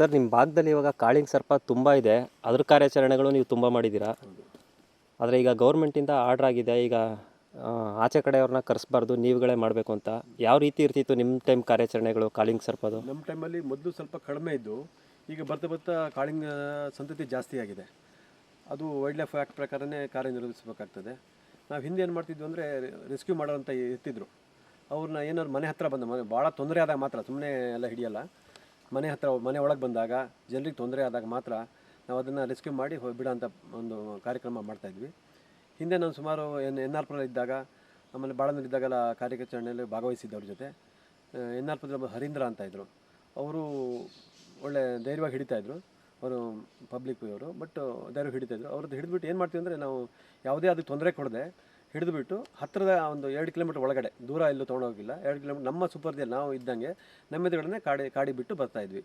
Sir ನಿಮ್ಮ ಭಾಗದಲ್ಲಿ ಇವಾಗ ಕಾಳಿಂಗ್ ಸರ್ಪ ತುಂಬ ಇದೆ. ಅದ್ರ ಕಾರ್ಯಾಚರಣೆಗಳು ನೀವು ತುಂಬ ಮಾಡಿದ್ದೀರಾ? ಆದರೆ ಈಗ ಗೌರ್ಮೆಂಟಿಂದ ಆರ್ಡ್ರ್ ಆಗಿದೆ. ಈಗ ಆಚೆ ಕಡೆಯವ್ರನ್ನ ಕರೆಸ್ಬಾರ್ದು, ನೀವುಗಳೇ ಮಾಡಬೇಕು ಅಂತ. ಯಾವ ರೀತಿ ಇರ್ತಿತ್ತು ನಿಮ್ಮ ಟೈಮ್ ಕಾರ್ಯಾಚರಣೆಗಳು, ಕಾಳಿಂಗ್ ಸರ್ಪದು? ನಮ್ಮ ಟೈಮಲ್ಲಿ ಮೊದಲು ಸ್ವಲ್ಪ ಕಡಿಮೆ ಇದ್ದು, ಈಗ ಬರ್ತಾ ಬರ್ತಾ ಕಾಳಿಂಗ್ ಸಂತತಿ ಜಾಸ್ತಿ ಆಗಿದೆ. ಅದು ವೈಲ್ಡ್ ಲೈಫ್ ಆ್ಯಕ್ಟ್ ಪ್ರಕಾರನೇ ಕಾರ್ಯನಿರ್ವಹಿಸಬೇಕಾಗ್ತದೆ. ನಾವು ಹಿಂದೆ ಏನು ಮಾಡ್ತಿದ್ವಿ ಅಂದರೆ ರೆಸ್ಕ್ಯೂ ಮಾಡೋವಂಥ ಇರ್ತಿದ್ರು ಅವ್ರನ್ನ ಏನಾದ್ರು ಮನೆ ಹತ್ರ ಬಂದ ಮನೆ, ಭಾಳ ತೊಂದರೆ ಆದಾಗ ಮಾತ್ರ ಸುಮ್ಮನೆ ಎಲ್ಲ ಹಿಡಿಯಲ್ಲ. ಮನೆ ಹತ್ರ, ಮನೆ ಒಳಗೆ ಬಂದಾಗ ಜನರಿಗೆ ತೊಂದರೆ ಆದಾಗ ಮಾತ್ರ ನಾವು ಅದನ್ನು ರೆಸ್ಕ್ಯೂ ಮಾಡಿ ಬಿಡೋಂಥ ಒಂದು ಕಾರ್ಯಕ್ರಮ ಮಾಡ್ತಾಯಿದ್ವಿ ಹಿಂದೆ ನಾನು ಸುಮಾರು ಎನ್ ಎನ್ ಆರ್ ಇದ್ದಾಗ, ಆಮೇಲೆ ಬಾಳನಲ್ಲಿದ್ದಾಗೆಲ್ಲ ಕಾರ್ಯಾಚರಣೆಯಲ್ಲಿ ಭಾಗವಹಿಸಿದ್ದೆ ಅವ್ರ ಜೊತೆ ಎನ್ ಆರ್ ಪುರದ ಹರೀಂದ್ರ ಅಂತ ಇದ್ದರು ಅವರು ಒಳ್ಳೆ ಧೈರ್ಯವಾಗಿ ಹಿಡಿತಾಯಿದ್ರು ಅವರು ಪಬ್ಲಿಕ್ ಇವರು ಬಟ್ ಧೈರ್ಯ ಹಿಡಿತಾಯಿದ್ರು ಅವ್ರದ್ದು ಹಿಡಿದ್ಬಿಟ್ಟು ಏನು ಮಾಡ್ತೀವಿ ಅಂದರೆ ನಾವು ಯಾವುದೇ ಅದಕ್ಕೆ ತೊಂದರೆ ಕೊಡದೆ ಹಿಡಿದುಬಿಟ್ಟು ಹತ್ತಿರದ ಒಂದು ಎರಡು ಕಿಲೋಮೀಟರ್ ಒಳಗಡೆ, ದೂರ ಎಲ್ಲೂ ತೊಗೊಂಡೋಗಿಲ್ಲ. ಎರಡು ಕಿಲೋಮೀಟರ್ ನಮ್ಮ ಸುಪರ್ದಿಯಲ್ಲಿ ನಾವು ಇದ್ದಂಗೆ ನಮ್ಮ ಎದುರುಗಡೆ ಕಾಡಿ ಕಾಡಿ ಬಿಟ್ಟು ಬರ್ತಾಯಿದ್ವಿ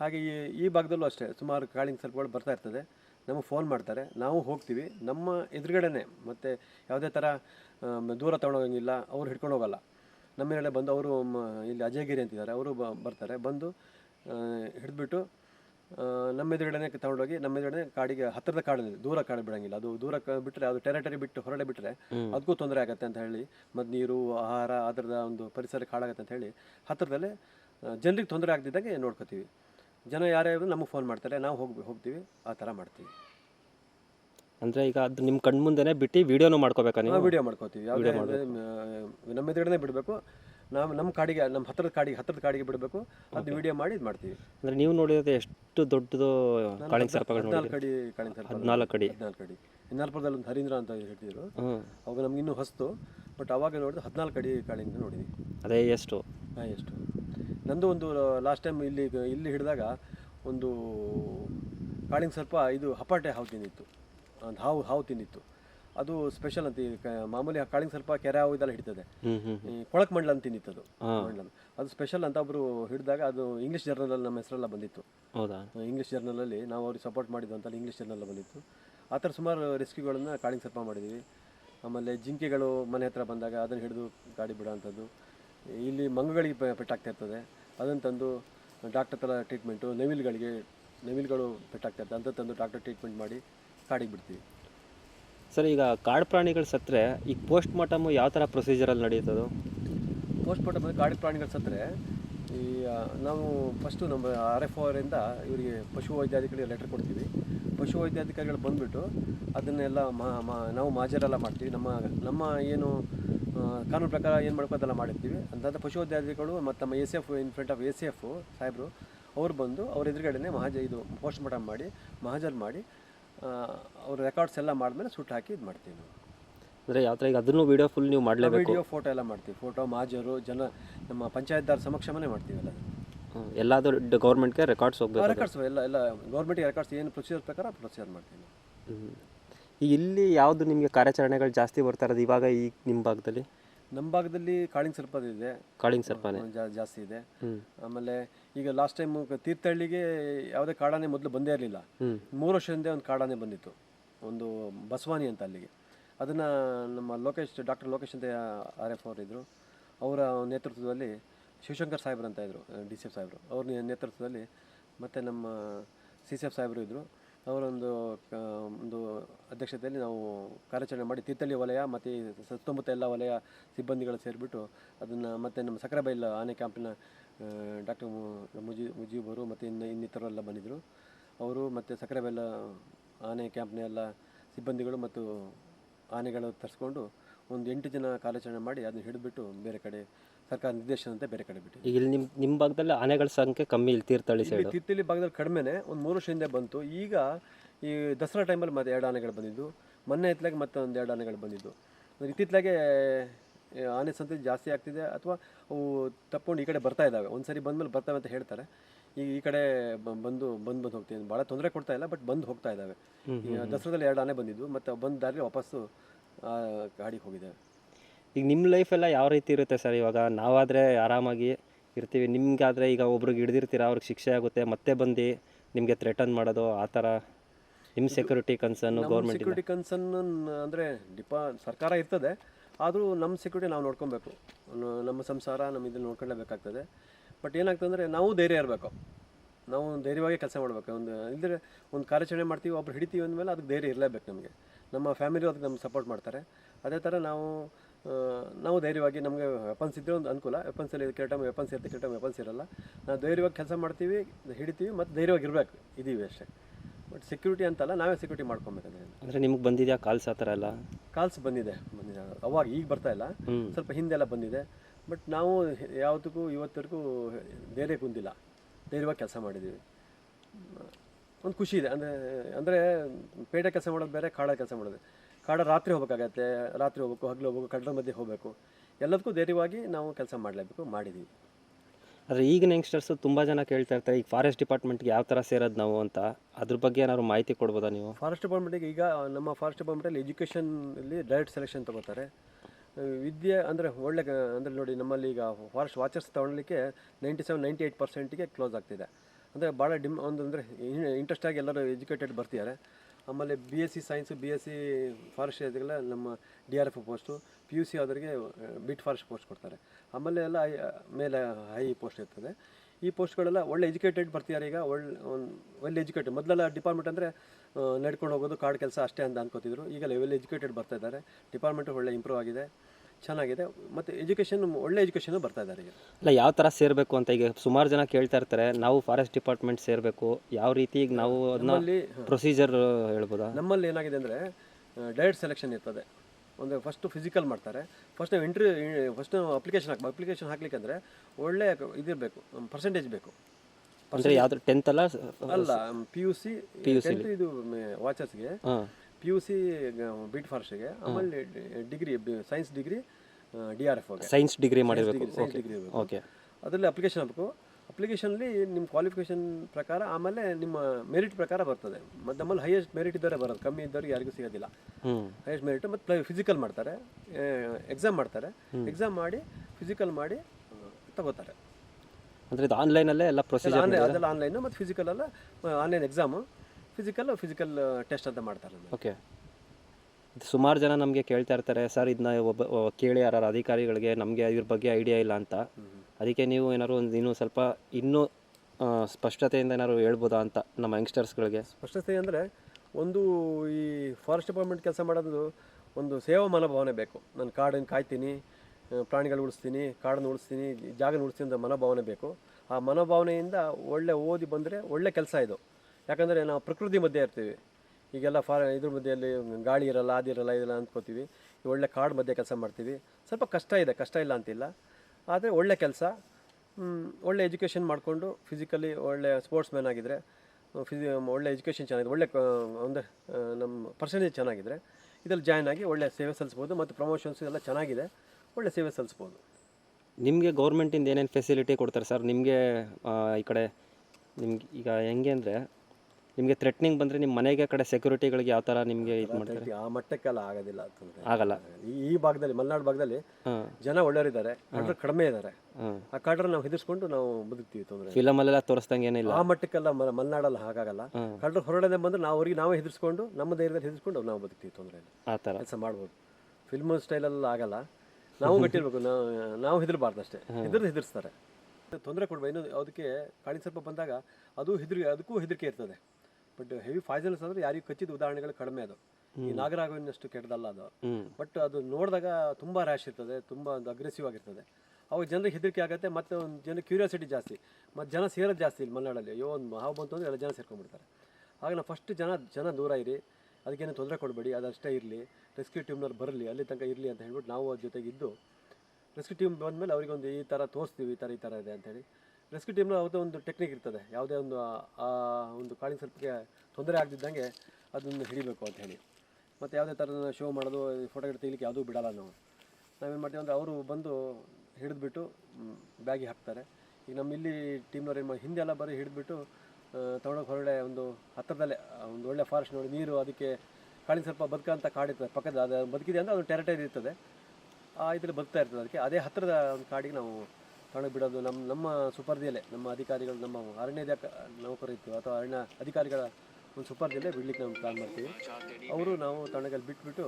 ಹಾಗೆ ಈ ಈ ಭಾಗದಲ್ಲೂ ಅಷ್ಟೇ, ಸುಮಾರು ಕಾಳಿಂಗ್ ಸರ್ಪಗಳು ಬರ್ತಾ ಇರ್ತದೆ. ನಮಗೆ ಫೋನ್ ಮಾಡ್ತಾರೆ. ನಾವು ಹೋಗ್ತೀವಿ. ನಮ್ಮ ಎದುರುಗಡೆನೇ, ಮತ್ತು ಯಾವುದೇ ಥರ ದೂರ ತೊಗೊಂಡೋಗಂಗಿಲ್ಲ, ಅವ್ರು ಹಿಡ್ಕೊಂಡು ಹೋಗಲ್ಲ. ನಮ್ಮ ಮೇಲೆ ಬಂದು ಅವರು ಇಲ್ಲಿ ಅಜಯಗಿರಿ ಅಂತಿದ್ದಾರೆ. ಅವರು ಬರ್ತಾರೆ. ಬಂದು ಹಿಡಿದ್ಬಿಟ್ಟು ನಮ್ಮ ಎದುರುಗಡೆನೆ ತಗೊಂಡೋಗಿ ನಮ್ಮ ಎದುರುಗಡೆ ಕಾಡಿಗೆ ಹತ್ತಿರದ ಕಾಡಲ್ಲಿ ದೂರ ಕಾಡು ಬಿಡಂಗಿಲ್ಲ. ಅದು ದೂರ ಬಿಟ್ಟರೆ ಅದು ಟೆರಿಟರಿ ಬಿಟ್ಟು ಹೊರಡೆ ಬಿಟ್ಟರೆ ಅದಕ್ಕೂ ತೊಂದರೆ ಆಗುತ್ತೆ ಅಂತ ಹೇಳಿ ಮತ್ತು ನೀರು ಆಹಾರ ಅದರದ ಒಂದು ಪರಿಸರ ಕಾಡಾಗತ್ತೆ ಅಂತ ಹೇಳಿ ಹತ್ತಿರದಲ್ಲೇ ಜನರಿಗೆ ತೊಂದರೆ ಆಗದಿದ್ದಾಗೆ ನೋಡ್ಕೋತೀವಿ. ಜನ ಯಾರೇ ನಮಗೆ ಫೋನ್ ಮಾಡ್ತಾರೆ ನಾವು ಹೋಗಿ ಹೋಗ್ತೀವಿ ಆ ಥರ ಮಾಡ್ತೀವಿ. ಅಂದರೆ ಈಗ ಅದು ನಿಮ್ಮ ಕಣ್ಮುಂದೆನೇ ಬಿಟ್ಟು ವಿಡಿಯೋನೂ ಮಾಡ್ಕೋಬೇಕಾ ನೀವು? ನಾವು ವಿಡಿಯೋ ಮಾಡ್ಕೋತೀವಿ. ಯಾವುದೇ ನಮ್ಮ ಎದುರುಗಡೆ ಬಿಡಬೇಕು. ನಾವು ನಮ್ಮ ಕಾಡಿಗೆ ನಮ್ಮ ಹತ್ತಿರದ ಕಾಡಿಗೆ ಹತ್ತಿರದ ಕಾಡಿಗೆ ಬಿಡಬೇಕು. ಅದು ವಿಡಿಯೋ ಮಾಡಿ ಇದು ಮಾಡ್ತೀವಿ. ಅಂದ್ರೆ ನೀವು ನೋಡಿದ್ರೆ ಎಷ್ಟು ದೊಡ್ಡದು ಕಾಳಿಂಗ್ ಸರ್ಪಗಳು ಹದಿನಾಲ್ಕು ಅಡಿ ಕಾಳಿಂಗ್ ಸರ್ಪ. ಹದಿನಾಲ್ಕು ಅಡಿ. ಹದಿನಾಲ್ಕು ಅಡಿ. ಇನ್ನಾಲ್ಪುರದಲ್ಲಿ ಒಂದು ಹರೀಂದ್ರ ಅಂತ ಹೇಳ್ತಿದ್ರು. ಅವಾಗ ನಮ್ಗೆ ಇನ್ನೂ ಹೊಸ್ತು. ಬಟ್ ಅವಾಗ ನೋಡಿದ್ರೆ ಹದಿನಾಲ್ಕು ಅಡಿ ಕಾಳಿಂಗ ನೋಡಿದ್ವಿ. ಅದೇ ಎಷ್ಟು? ಹಾಂ ಎಷ್ಟು. ನಂದು ಒಂದು ಲಾಸ್ಟ್ ಟೈಮ್ ಇಲ್ಲಿ ಇಲ್ಲಿ ಹಿಡಿದಾಗ ಒಂದು ಕಾಳಿಂಗ್ ಸರ್ಪ ಇದು ಹಪಾಟೆ ಹಾವು ತಿಂದಿತ್ತು. ಒಂದು ಹಾವು ಹಾವು ತಿಂದಿತ್ತು. ಅದು ಸ್ಪೆಷಲ್ ಅಂತ ಈ ಕ- ಮಾಮೂಲಿ ಕಾಳಿಂಗ್ ಸ್ವಲ್ಪ ಕೆರೆ ಹಾವು ಇದೆಲ್ಲ ಹಿಡಿತದೆ. ಈ ಕೊಳಕ್ ಮಂಡಲ ಅಂತ ತಿಂದಿತ್ತು ಅದು ಮಂಡಲ. ಅದು ಸ್ಪೆಷಲ್ ಅಂತ ಒಬ್ಬರು ಹಿಡಿದಾಗ ಅದು ಇಂಗ್ಲೀಷ್ ಜರ್ನಲಲ್ಲಿ ನಮ್ಮ ಹೆಸರೆಲ್ಲ ಬಂದಿತ್ತು. ಹೌದಾ? ಜರ್ನಲ್ ಜರ್ನಲಲ್ಲಿ ನಾವು ಅವ್ರಿಗೆ ಸಪೋರ್ಟ್ ಮಾಡಿದ್ದು ಅಂತ ಇಂಗ್ಲಿಷ್ ಜರ್ನಲ್ ಬಂದಿತ್ತು. ಆ ಥರ ಸುಮಾರು ರೆಸ್ಕ್ಯೂಗಳನ್ನು ಕಾಳಿಂಗ್ ಸ್ವಲ್ಪ ಮಾಡಿದ್ದೀವಿ ಆಮೇಲೆ ಜಿಂಕೆಗಳು ಮನೆ ಹತ್ರ ಬಂದಾಗ ಅದನ್ನು ಹಿಡಿದು ಗಾಡಿ ಬಿಡೋ ಅಂಥದ್ದು ಇಲ್ಲಿ ಮಂಗಗಳಿಗೆ ಪೆ- ಪೆಟ್ಟಾಗ್ತಾ ಇರ್ತದೆ. ಅದನ್ನು ತಂದು ಡಾಕ್ಟರ್ ಥರ ಟ್ರೀಟ್ಮೆಂಟು ನವಿಲುಗಳಿಗೆ ನವಿಲುಗಳು ಪೆಟ್ಟಾಗ್ತಾ ಇರ್ತದೆ. ಅಂತ ತಂದು ಡಾಕ್ಟರ್ ಟ್ರೀಟ್ಮೆಂಟ್ ಮಾಡಿ ಕಾಡಿಗೆ ಬಿಡ್ತೀವಿ. ಸರ್, ಈಗ ಕಾಡು ಪ್ರಾಣಿಗಳು ಸತ್ತರೆ ಈಗ ಪೋಸ್ಟ್ ಮಾರ್ಟಮ್ ಯಾವ ಥರ ಪ್ರೊಸೀಜರಲ್ಲಿ ನಡೆಯುತ್ತದು? ಪೋಸ್ಟ್ ಮಾರ್ಟಮ್ ಕಾಡು ಪ್ರಾಣಿಗಳು ಸತ್ತರೆ ಈ ನಾವು ಫಸ್ಟು ನಮ್ಮ ಆರ್ ಎಫ್ ಅವರಿಂದ ಇವರಿಗೆ ಪಶು ವೈದ್ಯಾಧಿಕಾರಿಗೆ ಲೆಟರ್ ಕೊಡ್ತೀವಿ. ಪಶು ವೈದ್ಯಾಧಿಕಾರಿಗಳು ಬಂದುಬಿಟ್ಟು ಅದನ್ನೆಲ್ಲ ಮಾ, ಮಾ- ನಾವು ಮಾಜರೆಲ್ಲ ಮಾಡ್ತೀವಿ. ನಮ್ಮ ನಮ್ಮ ಏನು ಕಾನೂನು ಪ್ರಕಾರ ಏನು ಮಾಡ್ಕೋದೆಲ್ಲ ಮಾಡಿರ್ತೀವಿ. ಅಂತಂದ ಪಶು ವೈದ್ಯಾಧಿಕಾರಿಗಳು ಮತ್ತು ನಮ್ಮ A C F, in front of A C F ಸಾಹೇಬರು, ಅವ್ರು ಬಂದು ಅವ್ರ ಎದುರುಗಡೆನೆ ಮಹಾಜ ಇದು ಪೋಸ್ಟ್ ಮಾರ್ಟಮ್ ಮಾಡಿ, ಮಹಾಜರ್ ಮಾಡಿ ಅವ್ರ ರೆಕಾರ್ಡ್ಸ್ ಎಲ್ಲ ಮಾಡಿದ್ಮೇಲೆ ಸುಟ್ಟು ಹಾಕಿ ಇದು ಮಾಡ್ತೀವಿ ನಾವು. ಅಂದರೆ ಯಾವ ಥರ ಈಗ ಅದನ್ನು ವಿಡಿಯೋ ಫುಲ್ ನೀವು ಮಾಡಲೇ ವಿಡಿಯೋ ಫೋಟೋ ಎಲ್ಲ ಮಾಡ್ತೀವಿ. ಫೋಟೋ ಮಾಜರು ಜನ ನಮ್ಮ ಪಂಚಾಯತ್ದಾರ ಸಮಕ್ಷಮನೇ ಮಾಡ್ತೀವಿ ಎಲ್ಲ. ಎಲ್ಲಾದರೂ ಗೌರ್ಮೆಂಟ್ಗೆ ರೆಕಾರ್ಡ್ಸ್ ಹೋಗ್ಬೇಕು ರೆಕಾರ್ಡ್ಸ್ ಎಲ್ಲ ಎಲ್ಲ ಗೌರ್ಮೆಂಟಿಗೆ ರೆಕಾರ್ಡ್ಸ್ ಏನು ಪ್ರೊಸೀಜರ್ ಪ್ರಕಾರ ಪ್ರೊಸೀಜರ್ ಮಾಡ್ತೀವಿ ಈಗ ಇಲ್ಲಿ ಯಾವುದು ನಿಮಗೆ ಕಾರ್ಯಾಚರಣೆಗಳು ಜಾಸ್ತಿ ಬರ್ತಾ ಇರೋದು? ಇವಾಗ ಈಗ ನಿಮ್ಮ ಭಾಗದಲ್ಲಿ? ನಮ್ಮ ಭಾಗದಲ್ಲಿ ಕಾಳಿಂಗ್ ಸರ್ಪದ ಇದೆ ಕಾಳಿಂಗ್ ಸರ್ಪನೇ. ಜಾ- ಜಾಸ್ತಿ ಇದೆ. ಆಮೇಲೆ ಈಗ ಲಾಸ್ಟ್ ಟೈಮ್ ತೀರ್ಥಹಳ್ಳಿಗೆ ಯಾವುದೇ ಕಾಡಾನೆ ಮೊದಲು ಬಂದೇ ಇರಲಿಲ್ಲ. ಮೂರು ಮೂರು ವರ್ಷದಿಂದ ಒಂದು ಕಾಡಾನೆ ಬಂದಿತ್ತು. ಒಂದು ಬಸವಾನಿ ಅಂತ ಅಲ್ಲಿಗೆ. ಅದನ್ನು ನಮ್ಮ ಲೋಕೇಶ್ ಡಾಕ್ಟರ್ ಲೋಕೇಶ್ ಅಂತ ಆರ್ ಎಫ್ ಅವರು ಇದ್ದರು ಅವರ ನೇತೃತ್ವದಲ್ಲಿ ಶಿವಶಂಕರ್ ಸಾಹೇಬ್ರು ಅಂತ ಇದ್ದರು ಡಿ ಸಿ ಎಫ್ ಸಾಹೇಬರು. ಅವ್ರ ನೇತೃತ್ವದಲ್ಲಿ ಮತ್ತು ನಮ್ಮ ಸಿ ಸಿ ಎಫ್ ಸಾಹೇಬರು ಇದ್ದರು ಅವರೊಂದು ಕ- ಒಂದು ಅಧ್ಯಕ್ಷತೆಯಲ್ಲಿ ನಾವು ಕಾರ್ಯಾಚರಣೆ ಮಾಡಿ ತೀರ್ಥಳ್ಳಿ ವಲಯ ಮತ್ತು ಈ ಸುತ್ತಮುತ್ತ ಎಲ್ಲ ವಲಯ ಸಿಬ್ಬಂದಿಗಳು ಸೇರಿಬಿಟ್ಟು ಅದನ್ನು ಮತ್ತು ನಮ್ಮ ಸಕ್ಕರೆಬೈಲ್ ಆನೆ ಕ್ಯಾಂಪಿನ ಡಾಕ್ಟರ್ ಮುಜಿ ಮುಜೀಬ್ ಅವರು ಮತ್ತು ಇನ್ನು ಇನ್ನಿತರೆಲ್ಲ ಬಂದಿದ್ದರು. ಅವರು ಮತ್ತು ಸಕ್ಕರೆ ಬೆಲ್ಲ ಆನೆ ಕ್ಯಾಂಪ್ನ ಎಲ್ಲ ಸಿಬ್ಬಂದಿಗಳು ಮತ್ತು ಆನೆಗಳು ತರಿಸ್ಕೊಂಡು ಒಂದು ಎಂಟು ಜನ ಕಾರ್ಯಾಚರಣೆ ಮಾಡಿ ಅದನ್ನ ಹಿಡಿದ್ಬಿಟ್ಟು ಬೇರೆ ಕಡೆ ಸರ್ಕಾರ ನಿರ್ದೇಶನಂತೆ ಬೇರೆ ಕಡೆ ಬಿಟ್ಟು ಈಗ ಇಲ್ಲಿ ನಿಮ್ಮ ನಿಮ್ಮ ಭಾಗದಲ್ಲಿ ಆನೆಗಳ ಸಂಖ್ಯೆ ಕಮ್ಮಿ ಇಲ್ಲಿ ತೀರ್ಥಹಳ್ಳಿ ಸೈಡು ತಿತ್ತಿಲಿ ಭಾಗದಲ್ಲಿ ಕಡಿಮೆನೆ ಒಂದು ಮೂರು ವರ್ಷದಿಂದ ಬಂತು. ಈಗ ಈ ದಸರಾ ಟೈಮಲ್ಲಿ ಮತ್ತೆ ಎರಡು ಆನೆಗಳು ಬಂದಿದ್ದು. ಮೊನ್ನೆ ಇತ್ತಲಾಗೆ ಮತ್ತೆ ಒಂದು ಎರಡು ಆನೆಗಳು ಬಂದಿದ್ದು. ಇತ್ತಿತ್ತಲಾಗೆ ಆನೆ ಸಂತತಿ ಜಾಸ್ತಿ ಆಗ್ತಿದೆ ಅಥವಾ ಅವು ತಪ್ಕೊಂಡು ಈ ಕಡೆ ಬರ್ತಾ ಇದ್ದಾವೆ? ಒಂದ್ಸರಿ ಬಂದಮೇಲೆ ಬರ್ತವೆ ಅಂತ ಹೇಳ್ತಾರೆ. ಈಗ ಈ ಕಡೆ ಬಂದು ಬಂದು ಬಂದು ಹೋಗ್ತೀನಿ. ಭಾಳ ತೊಂದರೆ ಕೊಡ್ತಾ ಇಲ್ಲ ಬಟ್ ಬಂದು ಹೋಗ್ತಾ ಇದ್ದಾವೆ. ದಸರಾದಲ್ಲಿ ಎರಡು ಆನೆ ಬಂದಿದ್ವು ಮತ್ತು ಬಂದ ದಾರಿ ವಾಪಸ್ಸು ಆ, ಗಾಡಿಗೆ ಹೋಗಿದ್ದಾವೆ. ಈಗ ನಿಮ್ಮ ಲೈಫೆಲ್ಲ ಯಾವ ರೀತಿ ಇರುತ್ತೆ ಸರ್ ಇವಾಗ? ನಾವಾದರೆ ಆರಾಮಾಗಿ ಇರ್ತೀವಿ. ನಿಮ್ಗಾದರೆ ಈಗ ಒಬ್ರಿಗೆ ಹಿಡ್ದಿರ್ತೀರ? ಅವ್ರಿಗೆ ಶಿಕ್ಷೆ ಆಗುತ್ತೆ ಮತ್ತೆ ಬಂದು ನಿಮಗೆ ಥ್ರೆಟನ್ ಮಾಡೋದು ಆ ಥರ ನಿಮ್ಮ security concern government security concern ಅಂದರೆ ಡಿಪಾ ಸರ್ಕಾರ ಇರ್ತದೆ. ಆದರೂ ನಮ್ಮ ಸೆಕ್ಯೂರಿಟಿ ನಾವು ನೋಡ್ಕೊಬೇಕು. ನಮ್ಮ ಸಂಸಾರ ನಮ್ಮ ಇದನ್ನು ನೋಡ್ಕೊಳ್ಳೇಬೇಕಾಗ್ತದೆ ಬಟ್ ಏನಾಗ್ತದೆ ಅಂದರೆ ನಾವು ಧೈರ್ಯ ಇರಬೇಕು. ನಾವು ಧೈರ್ಯವಾಗಿ ಕೆಲಸ ಮಾಡಬೇಕು. ಒಂದು ಇಲ್ಲದ್ರೆ ಒಂದು ಕಾರ್ಯಾಚರಣೆ ಮಾಡ್ತೀವಿ ಒಬ್ರು ಹಿಡಿತೀವಿ ಅಂದಮೇಲೆ ಅದಕ್ಕೆ ಧೈರ್ಯ ಇರಲೇಬೇಕು ನಮಗೆ. ನಮ್ಮ ಫ್ಯಾಮಿಲಿ ಅದಕ್ಕೆ ನಮ್ಗೆ ಸಪೋರ್ಟ್ ಮಾಡ್ತಾರೆ. ಅದೇ ಥರ ನಾವು ನಾವು ಧೈರ್ಯವಾಗಿ ನಮಗೆ ವೆಪನ್ಸ್ ಇದ್ದರೆ ಒಂದು ಅನುಕೂಲ. ವೆಪನ್ಸಲ್ಲಿ ಕೆಲ ಟೈಮ್ ವೆಪನ್ಸ್ ಇರುತ್ತೆ ಕೆಲ ಟೈಮ್ ವೆಪನ್ಸ್ ಇರಲ್ಲ. ನಾವು ಧೈರ್ಯವಾಗಿ ಕೆಲಸ ಮಾಡ್ತೀವಿ ಹಿಡಿತೀವಿ ಮತ್ತು ಧೈರ್ಯವಾಗಿ ಇರಬೇಕು. ಇದೀವಿ ಅಷ್ಟೇ. ಬಟ್ ಸೆಕ್ಯೂರಿಟಿ ಅಂತಲ್ಲ ನಾವೇ ಸೆಕ್ಯೂರಿಟಿ ಮಾಡ್ಕೊಬೇಕಂದ್ರೆ ಅಂದರೆ ನಿಮ್ಗೆ ಬಂದಿದೆಯಾ? ಕಾಲ್ಸ್ ಆ ಥರ ಎಲ್ಲ? ಕಾಲ್ಸ್ ಬಂದಿದೆ ಬಂದಿದೆ. ಅವಾಗ ಈಗ ಬರ್ತಾ ಇಲ್ಲ. ಸ್ವಲ್ಪ ಹಿಂದೆಲ್ಲ ಬಂದಿದೆ. ಬಟ್ ನಾವು ಯಾವುದಕ್ಕೂ ಇವತ್ತರೆಗೂ ಧೈರ್ಯ ಕುಂದಿಲ್ಲ. ಧೈರ್ಯವಾಗಿ ಕೆಲಸ ಮಾಡಿದ್ದೀವಿ. ಒಂದು ಖುಷಿ ಇದೆ. ಅಂದರೆ ಅಂದರೆ ಪೇಟೆ ಕೆಲಸ ಮಾಡೋದು ಬೇರೆ ಕಾಡ ಕೆಲಸ ಮಾಡೋದು. ಕಾಡ ರಾತ್ರಿ ಹೋಗಬೇಕಾಗತ್ತೆ. ರಾತ್ರಿ ಹೋಗ್ಬೇಕು ಹಗಲು ಹೋಗ್ಬೇಕು ಕಡಲ ಮಧ್ಯೆ ಹೋಗಬೇಕು. ಎಲ್ಲದಕ್ಕೂ ಧೈರ್ಯವಾಗಿ ನಾವು ಕೆಲಸ ಮಾಡಲೇಬೇಕು ಮಾಡಿದ್ದೀವಿ. ಆದರೆ ಈಗಿನ ಯಂಗ್ಸ್ಟರ್ಸು ತುಂಬ ಜನ ಕೇಳ್ತಾ ಇರ್ತಾರೆ ಈಗ ಫಾರೆಸ್ಟ್ ಡಿಪಾರ್ಟ್ಮೆಂಟ್ಗೆ ಯಾವ ಥರ ಸೇರೋದು ನಾವು ಅಂತ? ಅದ್ರ ಬಗ್ಗೆ ಏನಾದ್ರು ಮಾಹಿತಿ ಕೊಡ್ಬೋದಾ ನೀವು? ಫಾರೆಸ್ಟ್ ಡಿಪಾರ್ಟ್ಮೆಂಟಿಗೆ ಈಗ ನಮ್ಮ ಫಾರೆಸ್ಟ್ ಡಿಪಾರ್ಟ್ಮೆಂಟಲ್ಲಿ ಎಜುಕೇಷನಲ್ಲಿ ಡೈರೆಕ್ಟ್ ಸೆಲೆಕ್ಷನ್ ತಗೋತಾರೆ. ವಿದ್ಯೆ ಅಂದರೆ ಒಳ್ಳೆ, ಅಂದರೆ ನೋಡಿ ನಮ್ಮಲ್ಲಿ ಈಗ ಫಾರೆಸ್ಟ್ ವಾಚರ್ಸ್ ತೊಗೊಳ್ಲಿಕ್ಕೆ ನೈಂಟಿ ಸೆವೆನ್ ನೈಂಟಿ ಏಯ್ಟ್ ಪರ್ಸೆಂಟಿಗೆ ಕ್ಲೋಸ್ ಆಗ್ತಿದೆ. ಅಂದರೆ ಭಾಳ ಡಿಮ್ ಒಂದು ಅಂದರೆ ಇಂಟ್ರೆಸ್ಟಾಗಿ ಎಲ್ಲರೂ ಎಜುಕೇಟೆಡ್ ಬರ್ತಿದ್ದಾರೆ. ಆಮೇಲೆ B S C science B S C forest ಇದೆಲ್ಲ ನಮ್ಮ D R F post P U C ಆದವರಿಗೆ ಬಿಟ್ ಫಾರೆಸ್ಟ್ ಪೋಸ್ಟ್ ಕೊಡ್ತಾರೆ. ಆಮೇಲೆ ಎಲ್ಲ ಹೈ ಮೇಲೆ ಹೈ ಪೋಸ್ಟ್ ಇರ್ತದೆ. ಈ ಪೋಸ್ಟ್ಗಳೆಲ್ಲ ಒಳ್ಳೆ ಎಜುಕೇಟೆಡ್ ಬರ್ತಿದ್ದಾರೆ ಈಗ. ಒಳ್ಳೆ ಒಂದು ವೆಲ್ ಎಜುಕೇಟೆಡ್ ಮೊದಲೆಲ್ಲ ಡಿಪಾರ್ಟ್ಮೆಂಟ್ ಅಂದರೆ ನಡ್ಕೊಂಡು ಹೋಗೋದು, ಕಾಡು ಕೆಲಸ ಅಷ್ಟೇ ಅಂತ ಅನ್ಕೋತಿದ್ರು. ಈಗ ವೆಲ್ ಎಜುಕೇಟೆಡ್ ಬರ್ತಾ ಇದ್ದಾರೆ. ಡಿಪಾರ್ಟ್ಮೆಂಟ್ ಒಳ್ಳೆ ಇಂಪ್ರೂವ್ ಆಗಿದೆ. ಚೆನ್ನಾಗಿದೆ. ಮತ್ತು ಎಜುಕೇಷನ್ ಒಳ್ಳೆ ಎಜುಕೇಷನ್ ಬರ್ತಾ ಇದ್ದಾರೆ ಈಗ. ಅಲ್ಲ ಯಾವ ಥರ ಸೇರಬೇಕು ಅಂತ ಈಗ ಸುಮಾರು ಜನ ಕೇಳ್ತಾ ಇರ್ತಾರೆ ನಾವು ಫಾರೆಸ್ಟ್ ಡಿಪಾರ್ಟ್ಮೆಂಟ್ ಸೇರಬೇಕು ಯಾವ ರೀತಿ ಈಗ ನಾವು ಅದನ್ನ ನಮ್ಮಲ್ಲಿ ಪ್ರೊಸೀಜರ್ ಹೇಳ್ಬೋದಾ? ನಮ್ಮಲ್ಲಿ ಏನಾಗಿದೆ ಅಂದರೆ ಡೈರೆಕ್ಟ್ ಸೆಲೆಕ್ಷನ್ ಇರ್ತದೆ. ಒಂದು ಫಸ್ಟ್ ಫಿಸಿಕಲ್ ಮಾಡ್ತಾರೆ. ಫಸ್ಟ್ ನಾವು ಇಂಟ್ರಿ ಫಸ್ಟ್ ನಾವು ಅಪ್ಲಿಕೇಶನ್ ಹಾಕ್ಬೇಕು. ಅಪ್ಲಿಕೇಶನ್ ಹಾಕ್ಲಿಕ್ಕೆ ಅಂದರೆ ಒಳ್ಳೆ ಇದಿರಬೇಕು ಪರ್ಸೆಂಟೇಜ್ ಬೇಕು. ಅಂದರೆ ಯಾವ್ದು ಟೆಂತ್ ಅಲ್ಲ ಅಲ್ಲ ಪಿ ಯು ಸಿ ಇದು ವಾಚಸ್ಗೆ ಹಾಂ. ಪಿ ಯು ಸಿ ಬಿಟ್ ಫಾರೆಸ್ಟ್ಗೆ ಆಮೇಲೆ degree science degree D R F science degree ಮಾಡಿರಬೇಕು. ಸೈನ್ಸ್ ಡಿಗ್ರಿ ಇರಬೇಕು. ಓಕೆ ಅದರಲ್ಲಿ ಅಪ್ಲಿಕೇಶನ್ ಹಾಕಬೇಕು ಅಪ್ಲಿಕೇಶನಲ್ಲಿ ನಿಮ್ಮ ಕ್ವಾಲಿಫಿಕೇಷನ್ ಪ್ರಕಾರ ಆಮೇಲೆ ನಿಮ್ಮ ಮೆರಿಟ್ ಪ್ರಕಾರ ಬರ್ತದೆ. ಮತ್ತು ನಮ್ಮಲ್ಲಿ ಹೈಯೆಸ್ಟ್ ಮೆರಿಟ್ ಇದ್ದಾರೆ ಬರೋದು. ಕಮ್ಮಿ ಇದ್ದವ್ರಿಗೆ ಯಾರಿಗೂ ಸಿಗೋದಿಲ್ಲ. ಹೈಯೆಸ್ಟ್ ಮೆರಿಟ್ ಮತ್ತು ಫಿಸಿಕಲ್ ಮಾಡ್ತಾರೆ. ಎಕ್ಸಾಮ್ ಮಾಡ್ತಾರೆ. ಎಕ್ಸಾಮ್ ಮಾಡಿ ಫಿಸಿಕಲ್ ಮಾಡಿ ತಗೋತಾರೆ. ಅಂದರೆ ಇದು ಆನ್ಲೈನಲ್ಲೇ ಎಲ್ಲ ಪ್ರೊಸೀಜರ್ ಆನ್ಲೈನ್ ಅದೆಲ್ಲ ಆನ್ಲೈನು ಮತ್ತು ಫಿಸಿಕಲ್ ಎಲ್ಲ online exam physical physical test ಅಂತ ಮಾಡ್ತಾರೆ ಓಕೆ ಸುಮಾರು ಜನ ನಮಗೆ ಕೇಳ್ತಾ ಇರ್ತಾರೆ ಸರ್ ಇದನ್ನ ಒಬ್ಬ ಕೇಳಿ ಯಾರು ಅಧಿಕಾರಿಗಳಿಗೆ ನಮಗೆ ಇದ್ರ ಬಗ್ಗೆ ಐಡಿಯಾ ಇಲ್ಲ ಅಂತ. ಅದಕ್ಕೆ ನೀವು ಏನಾದ್ರು ಒಂದು ಇನ್ನೂ ಸ್ವಲ್ಪ ಇನ್ನೂ ಸ್ಪಷ್ಟತೆಯಿಂದ ಏನಾದ್ರು ಹೇಳ್ಬೋದಾ ಅಂತ ನಮ್ಮ ಯಂಗ್ಸ್ಟರ್ಸ್ಗಳಿಗೆ? ಸ್ಪಷ್ಟತೆ ಅಂದರೆ ಒಂದು ಈ ಫಾರೆಸ್ಟ್ ಡಿಪಾರ್ಟ್ಮೆಂಟ್ ಕೆಲಸ ಮಾಡೋದು ಒಂದು ಸೇವಾ ಮನೋಭಾವನೆ ಬೇಕು. ನಾನು ಕಾಡನ್ನು ಕಾಯ್ತೀನಿ ಪ್ರಾಣಿಗಳು ಉಳಿಸ್ತೀನಿ ಕಾಡನ್ನು ಉಳಿಸ್ತೀನಿ ಜಾಗನ ಉಳಿಸ್ತೀನಿ ಅಂತ ಮನೋಭಾವನೆ ಬೇಕು. ಆ ಮನೋಭಾವನೆಯಿಂದ ಒಳ್ಳೆ ಓದಿ ಬಂದರೆ ಒಳ್ಳೆ ಕೆಲಸ ಇದು. ಯಾಕಂದರೆ ನಾವು ಪ್ರಕೃತಿ ಮಧ್ಯೆ ಇರ್ತೀವಿ. ಈಗೆಲ್ಲ ಫಾರ, ಇದ್ರ ಮಧ್ಯೆಯಲ್ಲಿ ಗಾಳಿ ಇರಲ್ಲ ಅದಿರಲ್ಲ ಇದೆಲ್ಲ ಅಂದ್ಕೋತೀವಿ. ಒಳ್ಳೆ ಕಾಡು ಮಧ್ಯೆ ಕೆಲಸ ಮಾಡ್ತೀವಿ. ಸ್ವಲ್ಪ ಕಷ್ಟ ಇದೆ, ಕಷ್ಟ ಇಲ್ಲ ಅಂತಿಲ್ಲ. ಆದರೆ ಒಳ್ಳೆ ಕೆಲಸ. ಒಳ್ಳೆ ಎಜುಕೇಷನ್ ಮಾಡಿಕೊಂಡು ಫಿಸಿಕಲಿ ಒಳ್ಳೆ ಸ್ಪೋರ್ಟ್ಸ್ ಮ್ಯಾನ್ ಆಗಿದ್ದರೆ ಫಿಸಿ, ಒಳ್ಳೆ ಎಜುಕೇಷನ್ ಚೆನ್ನಾಗಿದೆ. ಒಳ್ಳೆ ಅಂದರೆ ನಮ್ಮ ಪರ್ಸೆಂಟೇಜ್ ಚೆನ್ನಾಗಿದ್ದರೆ ಇದರಲ್ಲಿ ಜಾಯ್ನ್ ಆಗಿ ಒಳ್ಳೆ ಸೇವೆ ಸಲ್ಲಿಸ್ಬೋದು ಮತ್ತು ಪ್ರಮೋಷನ್ಸ್ ಎಲ್ಲ ಚೆನ್ನಾಗಿದೆ. ಒಳ್ಳೆ ಸೇವೆ ಸಲ್ಲಿಸ್ಬೋದು. ನಿಮಗೆ ಗೌರ್ಮೆಂಟಿಂದ ಏನೇನು ಫೆಸಿಲಿಟಿ ಕೊಡ್ತಾರೆ ಸರ್? ನಿಮಗೆ ಈ ಕಡೆ ನಿಮ್ಗೆ ಈಗ ಹೆಂಗೆ ಅಂದರೆ ನಿಮಗೆ ಥ್ರೆಟ್ನಿಂಗ್ ಬಂದರೆ ನಿಮ್ಮ ಮನೆಗೆ ಕಡೆ ಸೆಕ್ಯೂರಿಟಿಗಳಿಗೆ ಯಾವ ಥರ ನಿಮಗೆ ಇದು ಮಾಡ್ತಾರೆ? ಆ ಮಟ್ಟಕ್ಕೆಲ್ಲ ಆಗೋದಿಲ್ಲ ಅಂತಂದರೆ ಆಗಲ್ಲ. ಈ ಈ ಭಾಗದಲ್ಲಿ ಮಲೆನಾಡು ಭಾಗದಲ್ಲಿ ಜನ ಒಳ್ಳೆಯವರಿದ್ದಾರೆ ಕಳ್ಳರು ಕಡಿಮೆ ಇದ್ದಾರೆ. ಆ ಕಳ್ಳರು ನಾವು ಹೆದರ್ಸ್ಕೊಂಡು ನಾವು ಬದುಕ್ತೀವಿ ತೊಂದರೆ ಫಿಲಮಲ್ಲೆಲ್ಲ ತೋರಿಸ್ದಂಗೆ ಏನಿಲ್ಲ ಆ ಮಟ್ಟಕ್ಕೆಲ್ಲ ಮ- ಮಲೆನಾಡಲ್ಲಿ ಹಾಗಾಗಲ್ಲ. ಕಳ್ಳರು ಹೊರಗಡೆ ಬಂದ್ರೆ ನಾವು ಅವ್ರಿಗೆ ನಾವೇ ಹೆದರ್ಸ್ಕೊಂಡು ನಮ್ಮ ಧೈರ್ಯದಲ್ಲಿ ಹೆದರ್ಸ್ಕೊಂಡು ನಾವು ಬದುಕ್ತೀವಿ ತೊಂದರೆ ಇಲ್ಲ. ಆ ಥರ ಕೆಲಸ ಮಾಡ್ಬೋದು. ಫಿಲ್ಮ್ ಸ್ಟೈಲಲ್ಲಿ ಆಗಲ್ಲ. ನಾವು ಗಟ್ಟಿರ್ಬೇಕು ನಾವು ನಾವು ಹೆದರ್ಬಾರ್ದು ಅಷ್ಟೇ. ಹೆದರ್ದು ಹೆದರ್ಸ್ತಾರೆ. ತೊಂದರೆ ಕೊಡ್ಬೋದು ಇನ್ನು ಅದಕ್ಕೆ ಕಾಳಿ ಸರ್ಪ ಬಂದಾಗ ಅದು ಹೆದರಿ ಅದಕ್ಕೂ ಹೆದರಿಕೆ ಇರ್ತದೆ. ಬಟ್ ಹೆವಿ ಫಾಯ್ಸನ್ಸ್ ಅಂದ್ರೆ ಯಾರಿಗೂ ಕಚ್ಚಿದ ಉದಾಹರಣೆಗಳು ಕಡಿಮೆ ಅದು. ಈ ನಾಗರಾಗವಿನಷ್ಟು ಕೆಟ್ಟದಲ್ಲ ಅದು. ಬಟ್ ಅದು ನೋಡಿದಾಗ ತುಂಬಾ ರ್ಯಾಶ್ ಇರ್ತದೆ ತುಂಬಾ ಒಂದು ಅಗ್ರೆಸಿವ್ ಆಗಿರ್ತದೆ. ಅವಾಗ ಜನರಿಗೆ ಹೆದರಿಕೆ ಆಗುತ್ತೆ ಮತ್ತೆ ಒಂದು ಜನ ಕ್ಯೂರಿಯಾಸಿಟಿ ಜಾಸ್ತಿ ಮತ್ತೆ ಜನ ಸೇರೋದು ಜಾಸ್ತಿ ಇಲ್ಲಿ ಮಲೆನಾಡಲ್ಲಿ. ಅಯ್ಯೋ ಒಂದು ಹಾವು ಬಂತು ಅಂದ್ರೆ ಎಲ್ಲ ಜನ ಸೇರ್ಕೊಂಡ್ಬಿಡ್ತಾರೆ. ಆಗ ನಾವು ಫಸ್ಟ್ ಜನ ಜನ ದೂರ ಇರಿ ಅದಕ್ಕೇನು ತೊಂದರೆ ಕೊಡಬೇಡಿ ಅದಷ್ಟೇ ಇರಲಿ ರೆಸ್ಕ್ಯೂ ಟೀಮ್ನವ್ರು ಬರಲಿ ಅಲ್ಲಿ ತನಕ ಇರಲಿ ಅಂತ ಹೇಳ್ಬಿಟ್ಟು ನಾವು ಅದ್ರ ಜೊತೆಗೆ ಇದ್ದು ರೆಸ್ಕ್ಯೂ ಟೀಮ್ ಬಂದಮೇಲೆ ಅವರಿಗೆ ಒಂದು ಈ ಥರ ತೋರಿಸ್ತೀವಿ ಈ ಥರ ಈ ಥರ ಇದೆ ಅಂತೇಳಿ ರೆಸ್ಕ್ಯೂ ಟೀಮ್ನ ಅವ್ರದ್ದು ಒಂದು ಟೆಕ್ನಿಕ್ ಇರ್ತದೆ. ಯಾವುದೇ ಒಂದು, ಆ- ಒಂದು ಕಾಳಿಂಗ್ ಸರ್ಪಿಗೆ ತೊಂದರೆ ಆಗದಿದ್ದಂಗೆ ಅದನ್ನು ಹಿಡಿಬೇಕು ಅಂತ ಹೇಳಿ. ಮತ್ತು ಯಾವುದೇ ಥರದ ಶೋ ಮಾಡೋದು ಫೋಟೋ ತೆಗಿಲಿಕ್ಕೆ ಯಾವುದೂ ಬಿಡಲ್ಲ ನಾವು. ನಾವೇನು ಮಾಡ್ತೀವಿ ಅಂದರೆ ಅವರು ಬಂದು ಹಿಡಿದ್ಬಿಟ್ಟು ಬ್ಯಾಗಿಗೆ ಹಾಕ್ತಾರೆ. ಈಗ ನಮ್ಮ ಇಲ್ಲಿ ಟೀಮ್ನವ್ರು ಏನು ಹಿಂದೆ ಎಲ್ಲ ಬರೀ ಹಿಡಿದ್ಬಿಟ್ಟು ತೊಗೊಂಡೋಗಿ ಹೊರಳೆ ಒಂದು ಹತ್ತಿರದಲ್ಲೇ ಒಂದು ಒಳ್ಳೆ ಫಾರೆಸ್ಟ್ ನೋಡಿ, ನೀರು ಅದಕ್ಕೆ ಕಾಳಿನ ಸ್ವಲ್ಪ ಬದುಕಂತ ಕಾಡಿರ್ತದೆ ಪಕ್ಕದ, ಅದು ಬದುಕಿದೆ ಅಂದರೆ ಅದು ಟೆರಿಟರಿ ಇರ್ತದೆ. ಆ ಇದರಲ್ಲಿ ಬದುಕ್ತಾ ಇರ್ತದೆ ಅದಕ್ಕೆ. ಅದೇ ಹತ್ತಿರದ ಒಂದು ಕಾಡಿಗೆ ನಾವು ತಗೊಂಡೋಗಿ ಬಿಡೋದು ನಮ್ಮ ನಮ್ಮ ಸುಪರ್ದಿಯಲ್ಲೇ ನಮ್ಮ ಅಧಿಕಾರಿಗಳು ನಮ್ಮ ಅರಣ್ಯ ನೌಕರು ಇತ್ತು ಅಥವಾ ಅರಣ್ಯ ಅಧಿಕಾರಿಗಳ ಒಂದು ಸುಪರ್ದಿಯಲ್ಲೇ ಬಿಡ್ಲಿಕ್ಕೆ ನಾವು ಪ್ಲಾನ್ ಮಾಡ್ತೀವಿ. ಅವರು ನಾವು ತಣ್ಣಗಲ್ಲಿ ಬಿಟ್ಬಿಟ್ಟು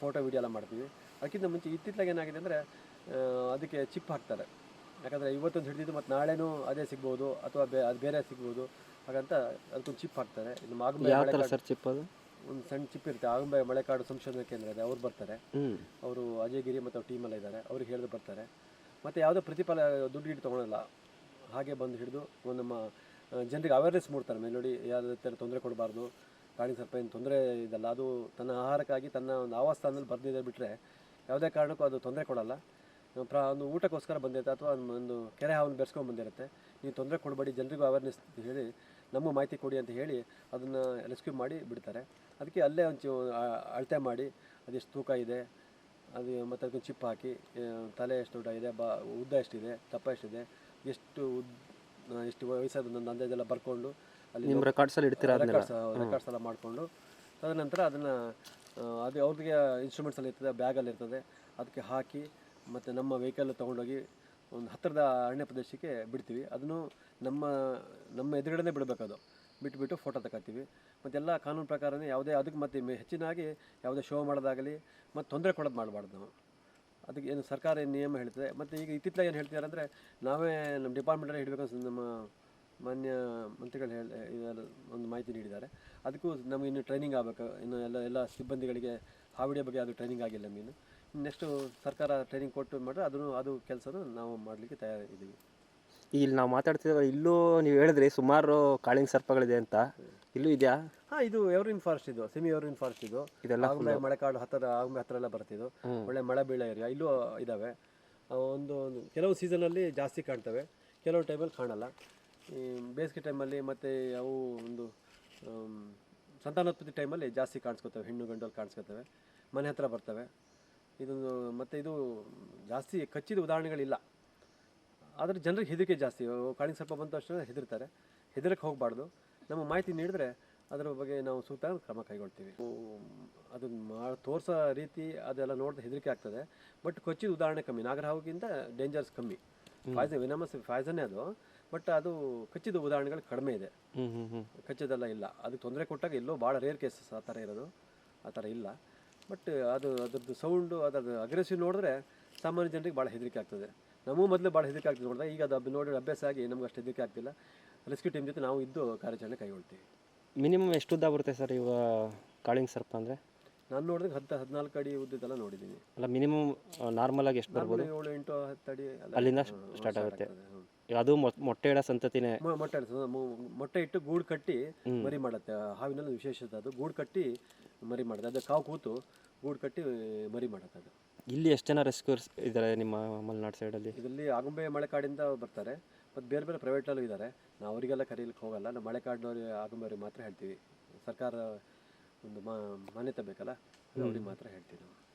ಫೋಟೋ ವಿಡಿಯೋ ಎಲ್ಲ ಮಾಡ್ತೀವಿ. ಅದಕ್ಕಿಂತ ಮುಂಚೆ ಇತ್ತಿತ್ತಲಾಗ ಏನಾಗಿದೆ ಅಂದರೆ ಅದಕ್ಕೆ ಚಿಪ್ ಹಾಕ್ತಾರೆ. ಯಾಕಂದರೆ ಇವತ್ತೊಂದು ಹಿಡಿದಿದ್ದು ಮತ್ತು ನಾಳೆನೂ ಅದೇ ಸಿಗ್ಬೋದು ಅಥವಾ ಬೇ ಅದು ಬೇರೆ ಸಿಗ್ಬೋದು. ಹಾಗಂತ ಅದಕ್ಕೊಂದು ಚಿಪ್ ಹಾಕ್ತಾರೆ. ನಮ್ಮ ಆಗುಂಬೆ ಸರ್ ಚಿಪ್ ಅದು? ಒಂದು ಸಣ್ಣ ಚಿಪ್ ಇರುತ್ತೆ. ಆಗುಂಬೆ ಮಳೆಕಾಡು ಸಂಶೋಧನಾ ಕೇಂದ್ರ ಇದೆ ಅವ್ರು ಬರ್ತಾರೆ. ಅವರು ಅಜಯಗಿರಿ ಮತ್ತು ಅವ್ರ ಟೀಮೆಲ್ಲ ಇದ್ದಾರೆ. ಅವ್ರಿಗೆ ಹೇಳಿದ್ರು ಬರ್ತಾರೆ. ಮತ್ತು ಯಾವುದೇ ಪ್ರತಿಫಲ ದುಡ್ಡು ಗಿಟ್ಟು ತೊಗೊಳಲ್ಲ. ಹಾಗೆ ಬಂದು ಹಿಡಿದು ಒಂದು ನಮ್ಮ ಜನರಿಗೆ ಅವೇರ್ನೆಸ್ ಮೂಡ್ತಾರೆ. ಮೇಲೋಡಿ ಯಾವುದೇ ಥರ ತೊಂದರೆ ಕೊಡಬಾರ್ದು ಪ್ರಾಣಿ ಸರ್ಪ ಏನು ತೊಂದರೆ ಇದಲ್ಲ, ಅದು ತನ್ನ ಆಹಾರಕ್ಕಾಗಿ ತನ್ನ ಒಂದು ಆವಾಸ್ಥಾನದಲ್ಲಿ ಬರ್ದಿದೆ ಬಿಟ್ಟರೆ ಯಾವುದೇ ಕಾರಣಕ್ಕೂ ಅದು ತೊಂದರೆ ಕೊಡಲ್ಲ. ಪ್ರ, ಒಂದು ಊಟಕ್ಕೋಸ್ಕರ ಬಂದಿರುತ್ತೆ ಅಥವಾ ಒಂದು ಕೆರೆ ಹಾವನ್ನು ಬೆರೆಸ್ಕೊಂಡು ಬಂದಿರುತ್ತೆ. ನೀವು ತೊಂದರೆ ಕೊಡಬೇಡಿ, ಜನರಿಗೂ ಅವೇರ್ನೆಸ್ ಹೇಳಿ ನಮ್ಮ ಮಾಹಿತಿ ಕೊಡಿ ಅಂತ ಹೇಳಿ ಅದನ್ನು ರೆಸ್ಕ್ಯೂ ಮಾಡಿ ಬಿಡ್ತಾರೆ. ಅದಕ್ಕೆ ಅಲ್ಲೇ ಒಂದು ಅಳತೆ ಮಾಡಿ, ಅದೆಷ್ಟು ತೂಕ ಇದೆ ಅದು ಮತ್ತು ಅದಕ್ಕೆ ಚಿಪ್ ಹಾಕಿ ತಲೆ ಎಷ್ಟು ದೊಡ್ಡ ಇದೆ ಬಾ ಉದ್ದ ಎಷ್ಟಿದೆ ದಪ್ಪ ಎಷ್ಟಿದೆ ಎಷ್ಟು ಉದ್ ಎಷ್ಟು ವಯಸ್ಸಾದ ಒಂದು ಅಂದಾಜೆಲ್ಲ ಬರ್ಕೊಂಡು ಅಲ್ಲಿ ನಿಮ್ಮ ರೆಕಾರ್ಡ್ಸಲ್ಲಿ ಇಡ್ತೀರಾ ರೆಕಾರ್ಡ್ಸ್ ರೆಕಾರ್ಡ್ಸ್ ಎಲ್ಲ ಮಾಡಿಕೊಂಡು ತದನಂತರ ಅದನ್ನು ಅದು ಅವ್ರಿಗೆ ಇನ್ಸ್ಟ್ರೂಮೆಂಟ್ಸ್ ಎಲ್ಲ ಇರ್ತದೆ ಬ್ಯಾಗಲ್ಲಿ ಇರ್ತದೆ ಅದಕ್ಕೆ ಹಾಕಿ ಮತ್ತು ನಮ್ಮ ವೆಹಿಕಲ್ ತೊಗೊಂಡೋಗಿ ಒಂದು ಹತ್ತಿರದ ಅರಣ್ಯ ಪ್ರದೇಶಕ್ಕೆ ಬಿಡ್ತೀವಿ. ಅದನ್ನು ನಮ್ಮ ನಮ್ಮ ಎದುರುಗಡೆನೇ ಬಿಡಬೇಕದು. ಬಿಟ್ಬಿಟ್ಟು ಫೋಟೋ ತಗೋತೀವಿ. ಮತ್ತೆಲ್ಲ ಕಾನೂನು ಪ್ರಕಾರನೇ ಯಾವುದೇ ಅದಕ್ಕೆ ಮತ್ತೆ ಹೆಚ್ಚಿನಾಗಿ ಯಾವುದೇ ಶೋ ಮಾಡೋದಾಗಲಿ ಮತ್ತು ತೊಂದರೆ ಕೊಡೋದು ಮಾಡಬಾರ್ದು ಅದಕ್ಕೆ ಏನು ಸರ್ಕಾರ ಏನು ನಿಯಮ ಹೇಳ್ತದೆ. ಮತ್ತು ಈಗ ಇತ್ತಿತ್ತಲಾಗ ಏನು ಹೇಳ್ತಿದ್ದಾರೆ ಅಂದರೆ ನಾವೇ ನಮ್ಮ ಡಿಪಾರ್ಟ್ಮೆಂಟಲ್ಲಿ ಹಿಡಬೇಕು ನಮ್ಮ ಮಾನ್ಯ ಮಂತ್ರಿಗಳು ಹೇಳಿ ಒಂದು ಮಾಹಿತಿ ನೀಡಿದ್ದಾರೆ. ಅದಕ್ಕೂ ನಮಗೆ ಇನ್ನು ಟ್ರೈನಿಂಗ್ ಆಗಬೇಕು. ಇನ್ನು ಎಲ್ಲ ಎಲ್ಲ ಸಿಬ್ಬಂದಿಗಳಿಗೆ ಹಾವಿಡಿಯ ಬಗ್ಗೆ ಅದು ಟ್ರೈನಿಂಗ್ ಆಗಿಲ್ಲ ನಮಗಿನ್ನು ನೆಕ್ಸ್ಟು ಸರ್ಕಾರ ಟ್ರೈನಿಂಗ್ ಕೊಟ್ಟು ಮಾಡಿದ್ರೆ ಅದನ್ನು ಅದು ಕೆಲಸನೂ ನಾವು ಮಾಡಲಿಕ್ಕೆ ತಯಾರಿದ್ದೀವಿ ಇಲ್ಲಿ ನಾವು ಮಾತಾಡ್ತಿದ್ದೀವಿ ಇಲ್ಲೂ ನೀವು ಹೇಳಿದ್ರಿ ಸುಮಾರು ಕಾಳಿಂಗ್ ಸರ್ಪಗಳಿದೆ ಅಂತ. ಇಲ್ಲೂ ಇದೆಯಾ? ಹಾಂ ಇದು ಎವ್ರಿನ್ ಫಾರೆಸ್ಟ್ ಇದು ಸೆಮಿ ಎವ್ರಿನ್ ಫಾರೆಸ್ಟ್ ಇದು. ಇದೆಲ್ಲ ಆಗುಂಬೆ ಮಳೆಕಾಡು ಹತ್ತಿರ ಆಗುಂಬೆ ಹತ್ತಿರ ಎಲ್ಲ ಬರ್ತಿದ್ದು ಒಳ್ಳೆ ಮಳೆ ಬೀಳೋ ಏರಿಯಾ ಇಲ್ಲೂ ಇದಾವೆ. ಒಂದು ಒಂದು ಕೆಲವು ಸೀಸನಲ್ಲಿ ಜಾಸ್ತಿ ಕಾಣ್ತವೆ. ಕೆಲವು ಟೈಮಲ್ಲಿ ಕಾಣಲ್ಲ. ಈ ಬೇಸಿಗೆ ಟೈಮಲ್ಲಿ ಮತ್ತು ಅವು ಒಂದು ಸಂತಾನೋತ್ಪತ್ತಿ ಟೈಮಲ್ಲಿ ಜಾಸ್ತಿ ಕಾಣಿಸ್ಕೊತವೆ. ಹೆಣ್ಣು ಗಂಡಲ್ಲಿ ಕಾಣಿಸ್ಕೊತವೆ. ಮನೆ ಹತ್ರ ಬರ್ತವೆ. ಇದೊಂದು ಮತ್ತು ಇದು ಜಾಸ್ತಿ ಕಚ್ಚಿದ ಉದಾಹರಣೆಗಳಿಲ್ಲ. ಆದರೆ ಜನರಿಗೆ ಹೆದರಿಕೆ ಜಾಸ್ತಿ. ಕಾಳಿಂಗ್ ಸರ್ಪ ಬಂದ ತಕ್ಷಣ ಹೆದರ್ತಾರೆ. ಹೆದರಕ್ಕೆ ಹೋಗಬಾರ್ದು. ನಮ್ಮ ಮಾಹಿತಿ ನೀಡಿದ್ರೆ ಅದರ ಬಗ್ಗೆ ನಾವು ಸೂಕ್ತ ಕ್ರಮ ಕೈಗೊಳ್ತೀವಿ. ಅದನ್ನು ಅದು ಮಾ ತೋರಿಸೋ ರೀತಿ ಅದೆಲ್ಲ ನೋಡಿದ್ರೆ ಹೆದರಿಕೆ ಆಗ್ತದೆ. ಬಟ್ ಕೊಚ್ಚಿದ ಉದಾಹರಣೆ ಕಮ್ಮಿ. ನಾಗರಹಾವುಗಿಂತ ಡೇಂಜರ್ಸ್ ಕಮ್ಮಿ. ಫಾಯ್ಸನ್ ವಿನಮಸ್ ಫಾಯ್ಸನ್ನೇ ಅದು. ಬಟ್ ಅದು ಕಚ್ಚಿದ ಉದಾಹರಣೆಗಳು ಕಡಿಮೆ ಇದೆ. ಕಚ್ಚೋದೆಲ್ಲ ಇಲ್ಲ. ಅದಕ್ಕೆ ತೊಂದರೆ ಕೊಟ್ಟಾಗ ಎಲ್ಲೋ ಭಾಳ ರೇರ್ ಕೇಸಸ್ ಆ ಥರ ಇರೋದು. ಆ ಥರ ಇಲ್ಲ. ಬಟ್ ಅದು ಅದರದ್ದು ಸೌಂಡು ಅದರದ್ದು ಅಗ್ರೆಸಿವ್ ನೋಡಿದ್ರೆ ಸಾಮಾನ್ಯ ಜನರಿಗೆ ಭಾಳ ಹೆದರಿಕೆ ಆಗ್ತದೆ. ನಮಗೂ ಮೊದಲು ಭಾಳ ಹೆದರಿಕೆ ಆಗ್ತದೆ ನೋಡಿದಾಗ ಈಗ ಅದು ನೋಡಿ ಅಭ್ಯಾಸ ಆಗಿ ನಮ್ಗೆ ಅಷ್ಟು ಹೆದರಿಕೆ ಆಗ್ತಿಲ್ಲ. ರೆಸ್ಕ್ಯೂ ಟೀಮ್ ಜೊತೆ ನಾವು ಇದ್ದು ಕಾರ್ಯಾಚರಣೆ ಕೈಗೊಳ್ತೀವಿ. ಮಿನಿಮಮ್ ಎಷ್ಟು ಉದ್ದ ಬರುತ್ತೆ ಸರ್ ಇವಾಗ ಕಾಳಿಂಗ್ ಸರ್ಪ ಅಂದರೆ? ನಾನು ನೋಡಿದ್ರೆ ಹತ್ತು ಹದಿನಾಲ್ಕು ಅಡಿ ಉದ್ದದೆಲ್ಲ ನೋಡಿದ್ದೀನಿ ಅಲ್ಲ ಮಿನಿಮಮ್ ನಾರ್ಮಲ್ ಆಗಿ ಎಷ್ಟು ಬರ್ಬೋದು? ಏಳು ಎಂಟು ಹತ್ತು ಅಡಿ ಎಲ್ಲ ಅಲ್ಲಿಂದ ಹ್ಮ್, ಸ್ಟಾರ್ಟ್ ಆಗುತ್ತೆ. ಅದು ಮೊಟ್- ಮೊಟ್ಟೆ ಇಡ ಸಂತತಿನೇ. ಮೊ- ಮೊಟ್ಟೆ ಇಡ್ತದೆ. ಮೊ- ಮೊಟ್ಟೆ ಇಟ್ಟು ಗೂಡು ಕಟ್ಟಿ ಮರಿ ಮಾಡುತ್ತೆ. ಹಾವಿನಲ್ಲಿ ವಿಶೇಷತೆ ಅದು. ಗೂಡು ಕಟ್ಟಿ ಮರಿ ಮಾಡುತ್ತೆ. ಅದು ಕಾವು ಕೂತು ಗೂಡು ಕಟ್ಟಿ ಮರಿ ಮಾಡುತ್ತೆ ಅದು. ಇಲ್ಲಿ ಎಷ್ಟು ಜನ ರೆಸ್ಕ್ಯೂರ್ಸ್ ಇದ್ದಾರೆ ನಿಮ್ಮ ಮಲೆನಾಡು ಸೈಡಲ್ಲಿ ಇದರಲ್ಲಿ ಆಗುಂಬೆ ಮಳೆಕಾಡಿಂದ ಬರ್ತಾರೆ. ಮತ್ತು ಬೇರೆ ಬೇರೆ ಪ್ರೈವೇಟಲ್ಲೂ ಇದ್ದಾರೆ ನಾವು ಅವರಿಗೆಲ್ಲ ಕರೀಲಿಕ್ಕೆ ಹೋಗಲ್ಲ. ನಾವು ಮಳೆಕಾಡಿನವ್ರಿಗೆ ಆಗುಂಬೆಯವ್ರಿಗೆ ಮಾತ್ರ ಹೇಳ್ತೀವಿ. ಸರ್ಕಾರ ಒಂದು ಮಾನ್ಯತೆ ಬೇಕಲ್ಲ? ಅವ್ರಿಗೆ ಮಾತ್ರ ಹೇಳ್ತೀವಿ ನಾವು.